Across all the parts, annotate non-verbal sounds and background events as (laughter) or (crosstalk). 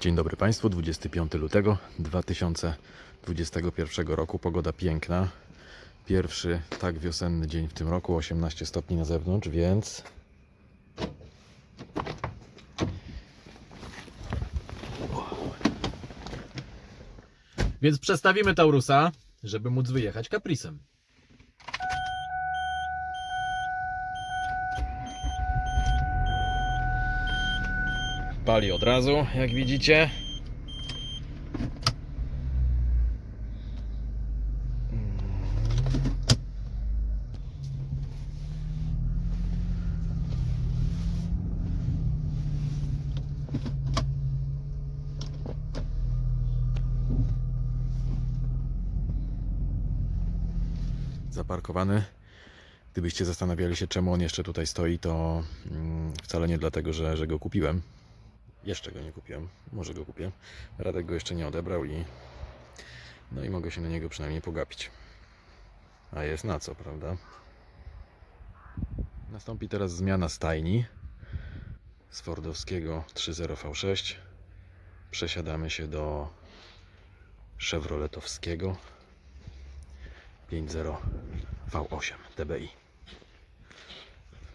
Dzień dobry Państwu, 25 lutego 2021 roku. Pogoda piękna. Pierwszy tak wiosenny dzień w tym roku, 18 stopni na zewnątrz, więc Więc przestawimy Taurusa, żeby móc wyjechać Capricem. Pali od razu, jak widzicie. Zaparkowany. Gdybyście zastanawiali się, czemu on jeszcze tutaj stoi, to mm, wcale nie dlatego, że, że go kupiłem. Jeszcze go nie kupiłem. Może go kupię. Radek go jeszcze nie odebrał i no i mogę się na niego przynajmniej pogapić. A jest na co, prawda? Nastąpi teraz zmiana stajni z Fordowskiego 3.0 V6. Przesiadamy się do Chevroletowskiego 5.0 V8 TBI.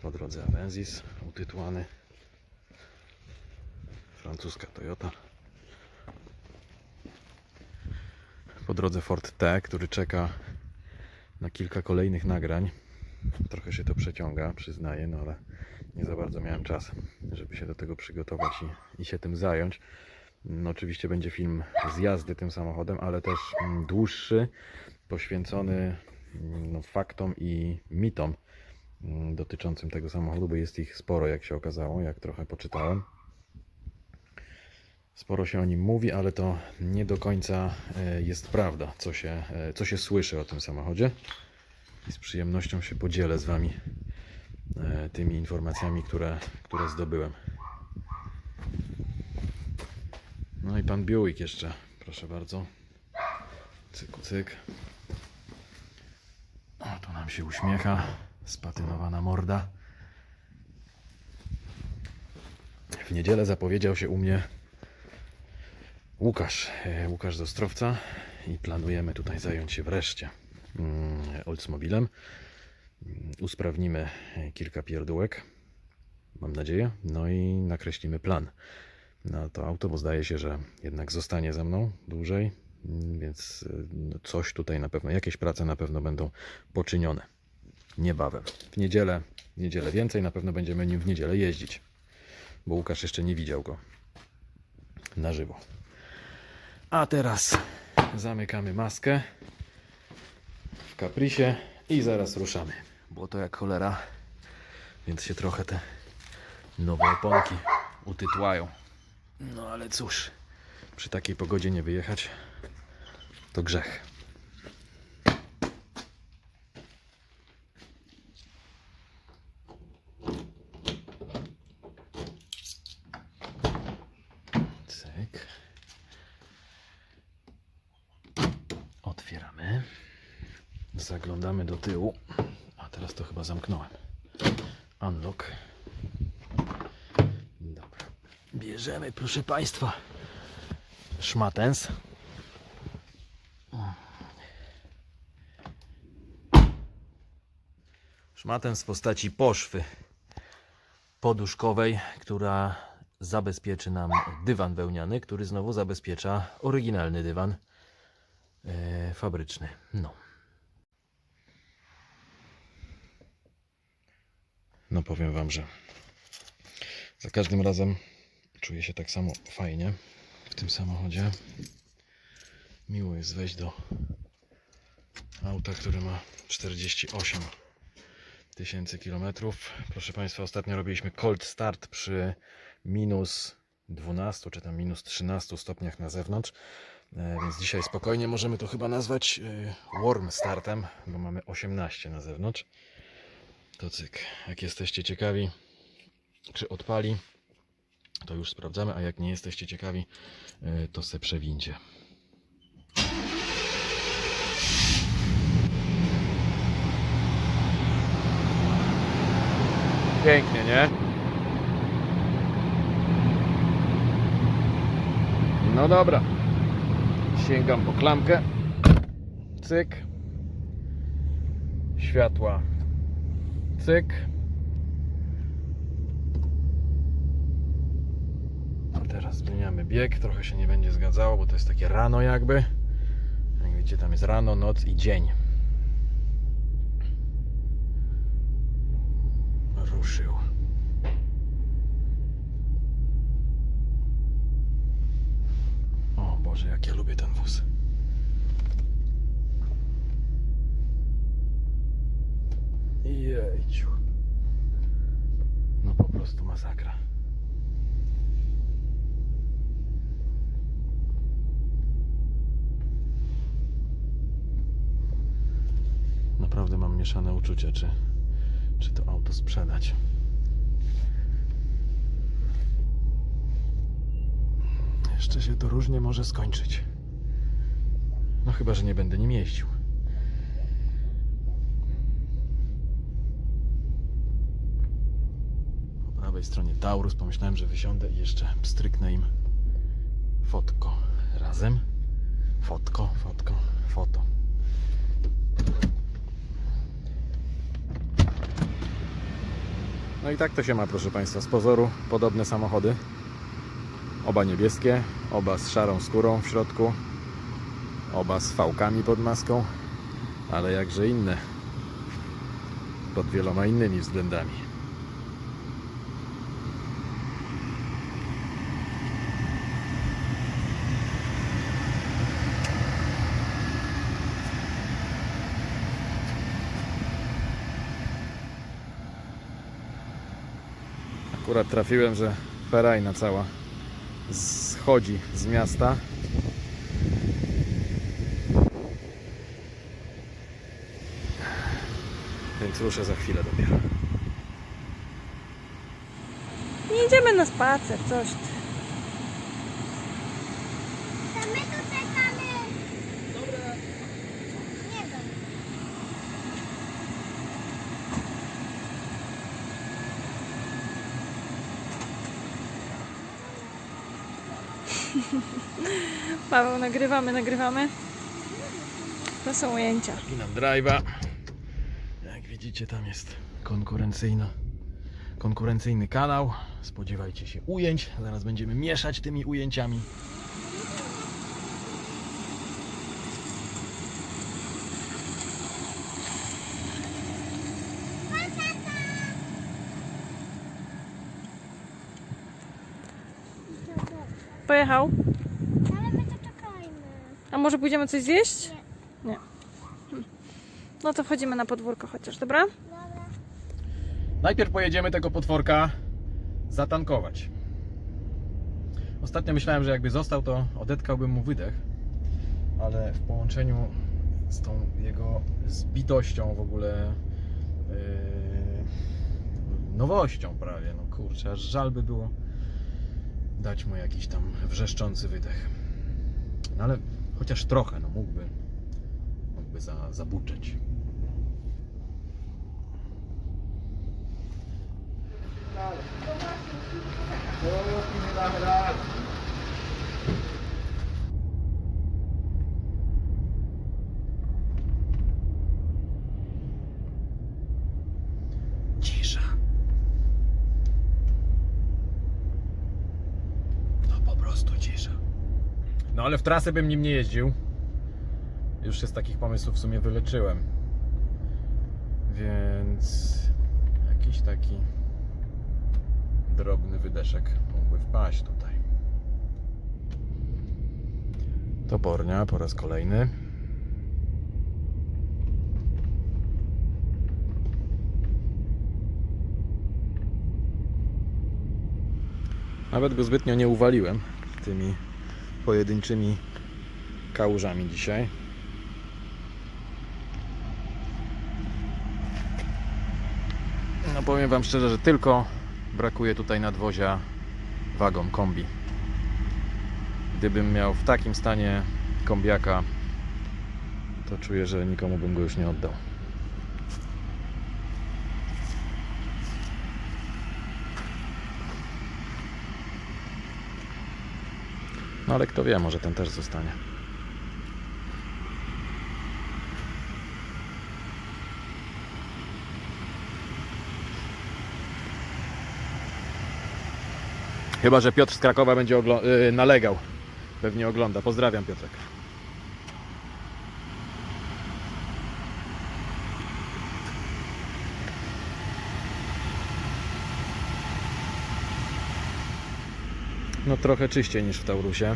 Po drodze Avensis utytułowany francuska Toyota. Po drodze Ford T, który czeka na kilka kolejnych nagrań. Trochę się to przeciąga, przyznaję, no ale nie za bardzo miałem czas, żeby się do tego przygotować i, i się tym zająć. No, oczywiście będzie film z jazdy tym samochodem, ale też mm, dłuższy, poświęcony mm, no, faktom i mitom mm, dotyczącym tego samochodu, bo jest ich sporo, jak się okazało, jak trochę poczytałem. Sporo się o nim mówi, ale to nie do końca e, jest prawda, co się, e, co się słyszy o tym samochodzie. I z przyjemnością się podzielę z Wami e, tymi informacjami, które, które zdobyłem. No i pan Buick jeszcze, proszę bardzo. Cyku, cyk. O, tu nam się uśmiecha. Spatynowana morda. W niedzielę zapowiedział się u mnie Łukasz, e, Łukasz z Ostrowca i planujemy tutaj zająć się wreszcie mm, Oldsmobilem. Mm, Usprawnimy e, kilka pierdółek, mam nadzieję, no i nakreślimy plan na to auto, bo zdaje się, że jednak zostanie ze mną dłużej, mm, więc e, no, coś tutaj na pewno, jakieś prace na pewno będą poczynione niebawem. W niedzielę, w niedzielę więcej, na pewno będziemy nim w niedzielę jeździć, bo Łukasz jeszcze nie widział go na żywo. A teraz zamykamy maskę w kaprisie i zaraz ruszamy. Było to jak cholera, więc się trochę te nowe oponki utytłają. No ale cóż, przy takiej pogodzie nie wyjechać to grzech. Cyk. Otwieramy. Do tyłu. A teraz to chyba zamknąłem. Unlock. Dobra. Bierzemy, proszę Państwa, szmatens. Szmatens w postaci poszwy poduszkowej, która zabezpieczy nam dywan wełniany, który znowu zabezpiecza oryginalny dywan e, fabryczny. No. No powiem wam, że za każdym razem czuję się tak samo fajnie w tym samochodzie. Miło jest wejść do auta, które ma 48 tysięcy kilometrów. Proszę Państwa, ostatnio robiliśmy cold start przy minus 12 czy tam minus 13 stopniach na zewnątrz. E, Więc dzisiaj spokojnie możemy to chyba nazwać e, warm startem, bo mamy 18 na zewnątrz. To cyk. Jak jesteście ciekawi, czy odpali, to już sprawdzamy, a jak nie jesteście ciekawi, e, to se przewincie. Pięknie, nie? No dobra. Sięgam po klamkę. Cyk. Światła. Cyk. A teraz zmieniamy bieg. Trochę się nie będzie zgadzało, bo to jest takie rano jakby. Jak widzicie, tam jest rano, noc i dzień. Ruszył. O Boże, jak ja lubię ten wóz. Jejciu. No po prostu masakra. Naprawdę mam mieszane uczucia, czy, czy to auto sprzedać. Jeszcze się to różnie może skończyć. No chyba, że nie będę nim jeździł. Po prawej stronie Taurus. Pomyślałem, że wysiądę i jeszcze pstryknę im fotko. Razem. Fotko, fotko, foto. No i tak to się ma, proszę Państwa. Z pozoru podobne samochody. Oba niebieskie, oba z szarą skórą w środku, oba z fałkami pod maską, ale jakże inne pod wieloma innymi względami. Akurat trafiłem, że ferajna cała schodzi z miasta. Więc ruszę za chwilę dopiero. Nie idziemy na spacer, coś ty. To my tu czekamy. Dobra. Nie wiem. Paweł, nagrywamy, nagrywamy. To są ujęcia. Ginam drive'a. Jak widzicie, tam jest konkurencyjna, konkurencyjny kanał. Spodziewajcie się ujęć. Zaraz będziemy mieszać tymi ujęciami. Pojechał. Ale my tu czekajmy. A może pójdziemy coś zjeść? Nie. Hm. No to wchodzimy na podwórko chociaż, dobra? Dobra. Najpierw pojedziemy tego potworka zatankować. Ostatnio myślałem, że jakby został, to odetkałbym mu wydech, ale w połączeniu z tą jego zbitością w ogóle yy, nowością prawie, no kurczę, aż żal by było dać mu jakiś tam wrzeszczący wydech. No ale chociaż trochę, no mógłby, mógłby za, zabuczeć. Cisza. No po prostu cisza. No ale w trasę bym nim nie jeździł. Już się z takich pomysłów w sumie wyleczyłem. Więc jakiś taki drobny wydeszek mógłby wpaść tutaj. Topornia po raz kolejny. Nawet go zbytnio nie uwaliłem tymi pojedynczymi kałużami dzisiaj. No powiem Wam szczerze, że tylko brakuje tutaj nadwozia wagą kombi. Gdybym miał w takim stanie kombiaka, to czuję, że nikomu bym go już nie oddał. Ale kto wie, może ten też zostanie. Chyba, że Piotr z Krakowa będzie yy, nalegał. Pewnie ogląda. Pozdrawiam Piotrek. No trochę czyściej niż w Taurusie.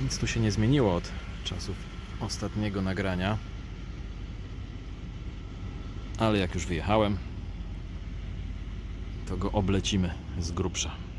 Nic tu się nie zmieniło od czasów ostatniego nagrania. Ale jak już wyjechałem, to go oblecimy z grubsza.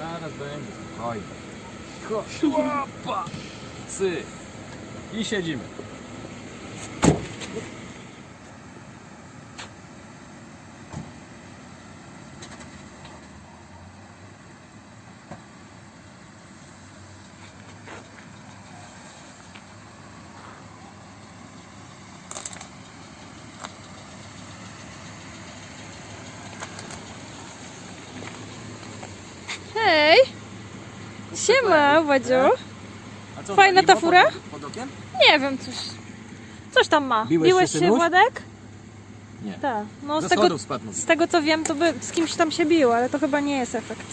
Zaraz będzie, spokojnie. Chłopa! Sy! I siedzimy. Wadziu. A co, Fajna ta fura? Pod, pod okiem? Nie wiem, coś, coś tam ma. Biłeś się, się, Synuś? Władek? Nie. Tak. No Ze z tego, spadł. z tego co wiem, to by z kimś tam się bił, ale to chyba nie jest efekt.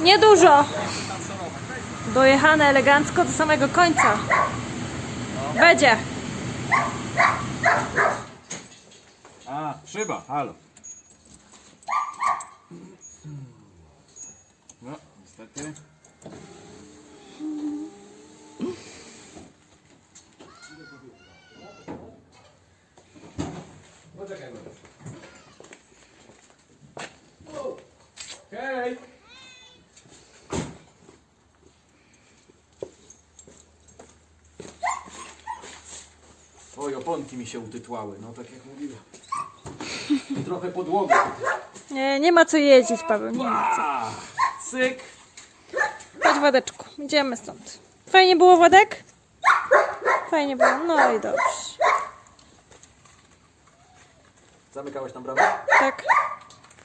Niedużo. Dojechane elegancko do samego końca. Będzie. A, szyba, halo. No, niestety. Poczekaj, Oponki mi się utytłały, no tak jak mówiłem. I trochę podłogi. Nie, nie ma co jeździć, Paweł. Nie ma. A, cyk. Chodź, Władeczku. Idziemy stąd. Fajnie było, Władek? Fajnie było. No i dobrze. Zamykałeś tam bramę? Tak.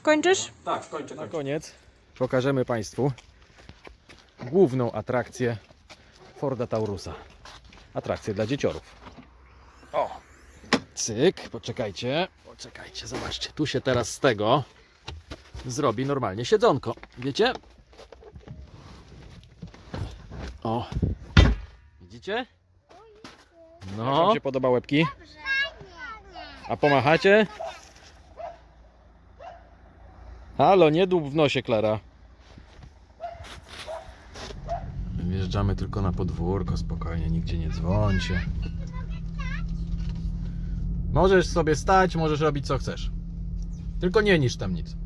Kończysz? Tak, kończę, Na kończę. koniec pokażemy Państwu główną atrakcję Forda Taurusa. Atrakcję dla dzieciorów. O! Cyk, poczekajcie, poczekajcie, zobaczcie. Tu się teraz z tego zrobi normalnie siedzonko. Wiecie? O! Widzicie? No. Jak wam się podoba łebki? A pomachacie? Halo, nie dłub w nosie, Klara. Wjeżdżamy tylko na podwórko, spokojnie, nigdzie nie dzwońcie. Możesz sobie stać, możesz robić co chcesz. Tylko nie niż tam nic.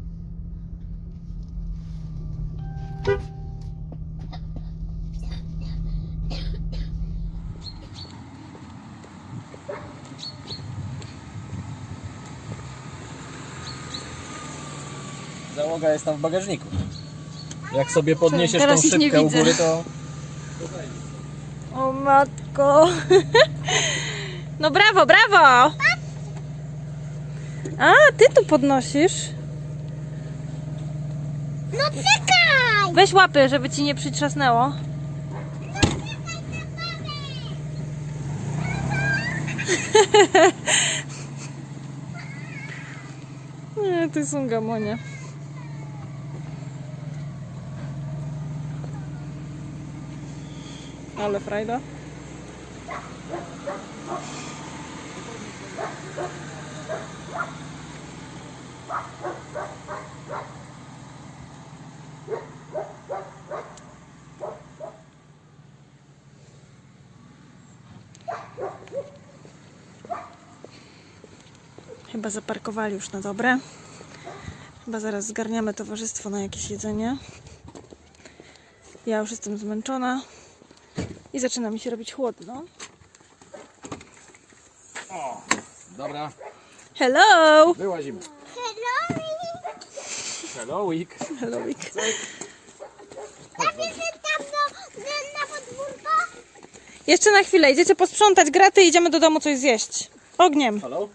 Załoga jest tam w bagażniku. Jak sobie podniesiesz Teraz tą ich nie szybkę u widzę. góry, to O matko. (laughs) No brawo, brawo. A, ty tu podnosisz. No czekaj! Weź łapy, żeby ci nie przytrzasnęło. Nie, to są gamonie. Ale frajda. Chyba zaparkowali już na dobre. Chyba zaraz zgarniamy towarzystwo na jakieś jedzenie. Ja już jestem zmęczona i zaczyna mi się robić chłodno. dobra, Hello! wyłazimy. Hello! Hello, week. Hello, tam do, na podwórko? Jeszcze na chwilę, idziecie posprzątać graty i idziemy do domu coś zjeść. Ogniem. Hello?